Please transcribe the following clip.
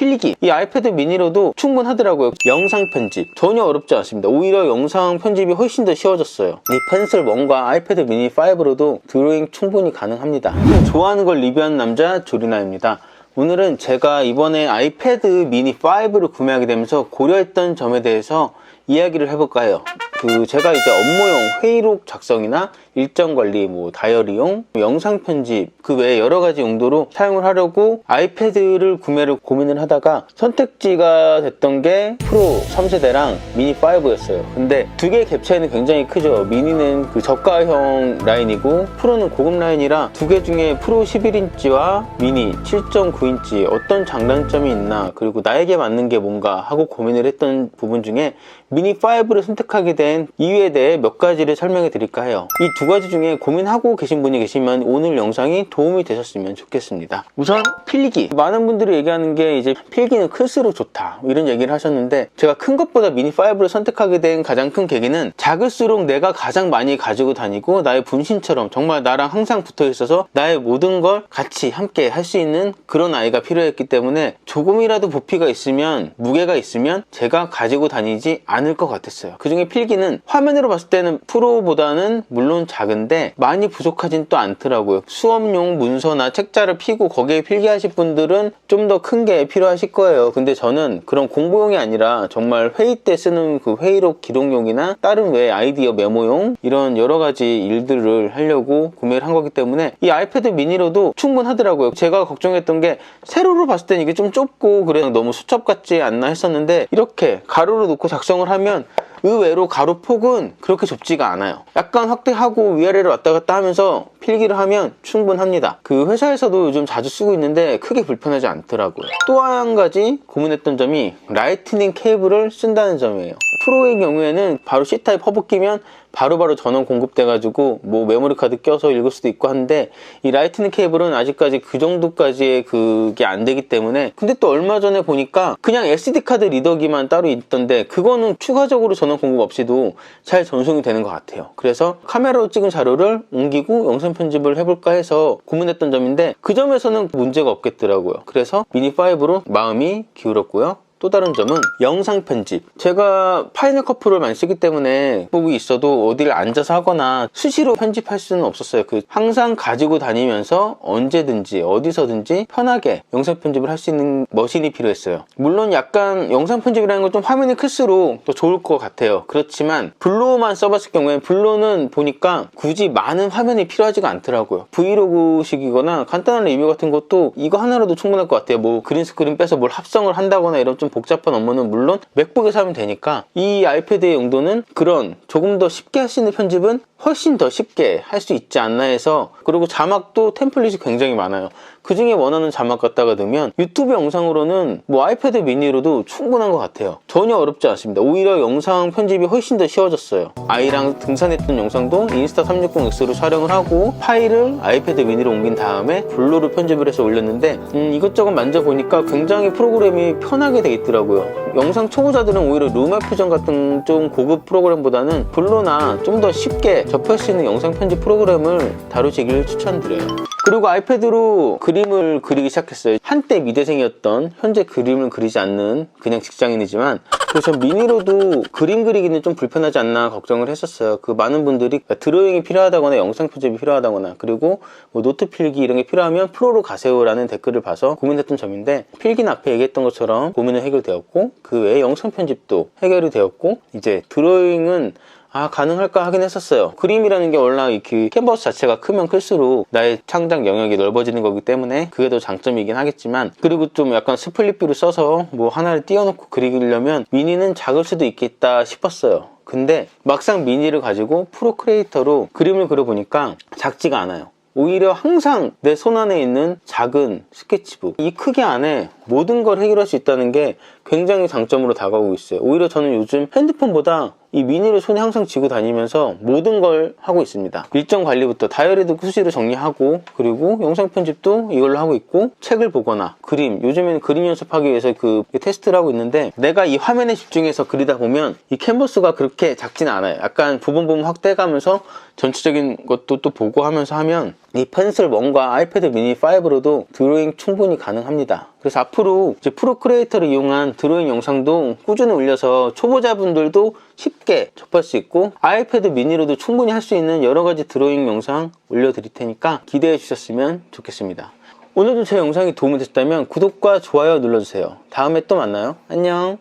필기 이 아이패드 미니로도 충분하더라고요. 영상 편집. 전혀 어렵지 않습니다. 오히려 영상 편집이 훨씬 더 쉬워졌어요. 이 펜슬 1과 아이패드 미니 5로도 드로잉 충분히 가능합니다. 좋아하는 걸 리뷰하는 남자 조리나입니다. 오늘은 제가 이번에 아이패드 미니 5를 구매하게 되면서 고려했던 점에 대해서 이야기를 해볼까 해요. 그 제가 이제 업무용 회의록 작성이나 일정 관리, 뭐 다이어리용, 영상 편집 그 외에 여러 가지 용도로 사용을 하려고 아이패드를 구매를 고민을 하다가 선택지가 됐던 게 프로 3세대랑 미니 5였어요. 근데 두 개의 갭 차이는 굉장히 크죠. 미니는 그 저가형 라인이고 프로는 고급 라인이라 두 개 중에 프로 11인치와 미니 7.9인치 어떤 장단점이 있나 그리고 나에게 맞는 게 뭔가 하고 고민을 했던 부분 중에 미니 5를 선택하게 된 이유에 대해 몇 가지를 설명해 드릴까 해요. 이 두 가지 중에 고민하고 계신 분이 계시면 오늘 영상이 도움이 되셨으면 좋겠습니다. 우선 필기. 많은 분들이 얘기하는 게 이제 필기는 클수록 좋다. 이런 얘기를 하셨는데 제가 큰 것보다 미니 5를 선택하게 된 가장 큰 계기는 작을수록 내가 가장 많이 가지고 다니고 나의 분신처럼 정말 나랑 항상 붙어 있어서 나의 모든 걸 같이 함께 할 수 있는 그런 아이가 필요했기 때문에 조금이라도 부피가 있으면 무게가 있으면 제가 가지고 다니지 않을 것 같았어요. 그중에 필기는 화면으로 봤을 때는 프로보다는 물론 작은데 많이 부족하진 또 않더라고요. 수업용 문서나 책자를 피고 거기에 필기하실 분들은 좀 더 큰 게 필요하실 거예요. 근데 저는 그런 공부용이 아니라 정말 회의 때 쓰는 그 회의록 기록용이나 다른 외 아이디어 메모용 이런 여러 가지 일들을 하려고 구매를 한 거기 때문에 이 아이패드 미니로도 충분하더라고요. 제가 걱정했던 게 세로로 봤을 때는 이게 좀 좁고 그래 너무 수첩 같지 않나 했었는데 이렇게 가로로 놓고 작성을 하면 의외로 가로 폭은 그렇게 좁지가 않아요. 약간 확대하고 위아래로 왔다 갔다 하면서 필기를 하면 충분합니다. 그 회사에서도 요즘 자주 쓰고 있는데 크게 불편하지 않더라고요. 또 한 가지 고민했던 점이 라이트닝 케이블을 쓴다는 점이에요. 프로의 경우에는 바로 C타입 허브 끼면 바로바로 전원 공급돼가지고 뭐 메모리 카드 껴서 읽을 수도 있고 하는데 이 라이트닝 케이블은 아직까지 그 정도까지의 그게 안 되기 때문에 근데 또 얼마 전에 보니까 그냥 SD 카드 리더기만 따로 있던데 그거는 추가적으로 전원 공급 없이도 잘 전송이 되는 것 같아요. 그래서 카메라로 찍은 자료를 옮기고 영상 편집을 해볼까 해서 고민했던 점인데 그 점에서는 문제가 없겠더라고요. 그래서 미니 5로 마음이 기울었고요. 또 다른 점은 영상 편집. 제가 파이널 커플을 많이 쓰기 때문에 복이 있어도 어디를 앉아서 하거나 수시로 편집할 수는 없었어요. 그 항상 가지고 다니면서 언제든지 어디서든지 편하게 영상 편집을 할 수 있는 머신이 필요했어요. 물론 약간 영상 편집이라는 건 좀 화면이 클수록 더 좋을 것 같아요. 그렇지만 블로우만 써봤을 경우에 블로우는 보니까 굳이 많은 화면이 필요하지가 않더라고요. 브이로그식이거나 간단한 리뷰 같은 것도 이거 하나로도 충분할 것 같아요. 뭐 그린 스크린 빼서 뭘 합성을 한다거나 이런 좀 복잡한 업무는 물론 맥북에서 하면 되니까 이 아이패드의 용도는 그런 조금 더 쉽게 할 수 있는 편집은 훨씬 더 쉽게 할 수 있지 않나 해서 그리고 자막도 템플릿이 굉장히 많아요. 그 중에 원하는 자막 갖다가 넣으면 유튜브 영상으로는 뭐 아이패드 미니로도 충분한 것 같아요. 전혀 어렵지 않습니다. 오히려 영상 편집이 훨씬 더 쉬워졌어요. 아이랑 등산했던 영상도 인스타 360X로 촬영을 하고 파일을 아이패드 미니로 옮긴 다음에 블루로 편집을 해서 올렸는데 음, 이것저것 만져보니까 굉장히 프로그램이 편하게 돼 있더라고요. 영상 초보자들은 오히려 루마 퓨전 같은 좀 고급 프로그램보다는 블루나 좀 더 쉽게 접할 수 있는 영상 편집 프로그램을 다루시길 추천드려요. 그리고 아이패드로 그림을 그리기 시작했어요. 한때 미대생이었던 현재 그림을 그리지 않는 그냥 직장인이지만 그래서 미니로도 그림 그리기는 좀 불편하지 않나 걱정을 했었어요. 그 많은 분들이 드로잉이 필요하다거나 영상 편집이 필요하다거나 그리고 뭐 노트 필기 이런 게 필요하면 프로로 가세요라는 댓글을 봐서 고민했던 점인데 필기는 앞에 얘기했던 것처럼 고민은 해결되었고 그 외에 영상 편집도 해결이 되었고 이제 드로잉은 아 가능할까 하긴 했었어요. 그림이라는 게 원래 그 캔버스 자체가 크면 클수록 나의 창작 영역이 넓어지는 거기 때문에 그게 더 장점이긴 하겠지만 그리고 좀 약간 스플릿뷰를 써서 뭐 하나를 띄워놓고 그리려면 미니는 작을 수도 있겠다 싶었어요. 근데 막상 미니를 가지고 프로 크리에이터로 그림을 그려보니까 작지가 않아요. 오히려 항상 내 손 안에 있는 작은 스케치북 이 크기 안에 모든 걸 해결할 수 있다는 게 굉장히 장점으로 다가오고 있어요. 오히려 저는 요즘 핸드폰보다 이 미니를 손에 항상 쥐고 다니면서 모든 걸 하고 있습니다. 일정 관리부터 다이어리도 수시로 정리하고 그리고 영상 편집도 이걸로 하고 있고 책을 보거나 그림 요즘에는 그림 연습하기 위해서 그 테스트를 하고 있는데 내가 이 화면에 집중해서 그리다 보면 이 캔버스가 그렇게 작지는 않아요. 약간 부분 부분 확대해가면서 전체적인 것도 또 보고 하면서 하면 이 펜슬 1과 아이패드 미니 5로도 드로잉 충분히 가능합니다. 그래서 앞으로 이제 프로크리에이터를 이용한 드로잉 영상도 꾸준히 올려서 초보자분들도 쉽게 접할 수 있고 아이패드 미니로도 충분히 할 수 있는 여러 가지 드로잉 영상 올려드릴 테니까 기대해 주셨으면 좋겠습니다. 오늘도 제 영상이 도움이 됐다면 구독과 좋아요 눌러주세요. 다음에 또 만나요. 안녕.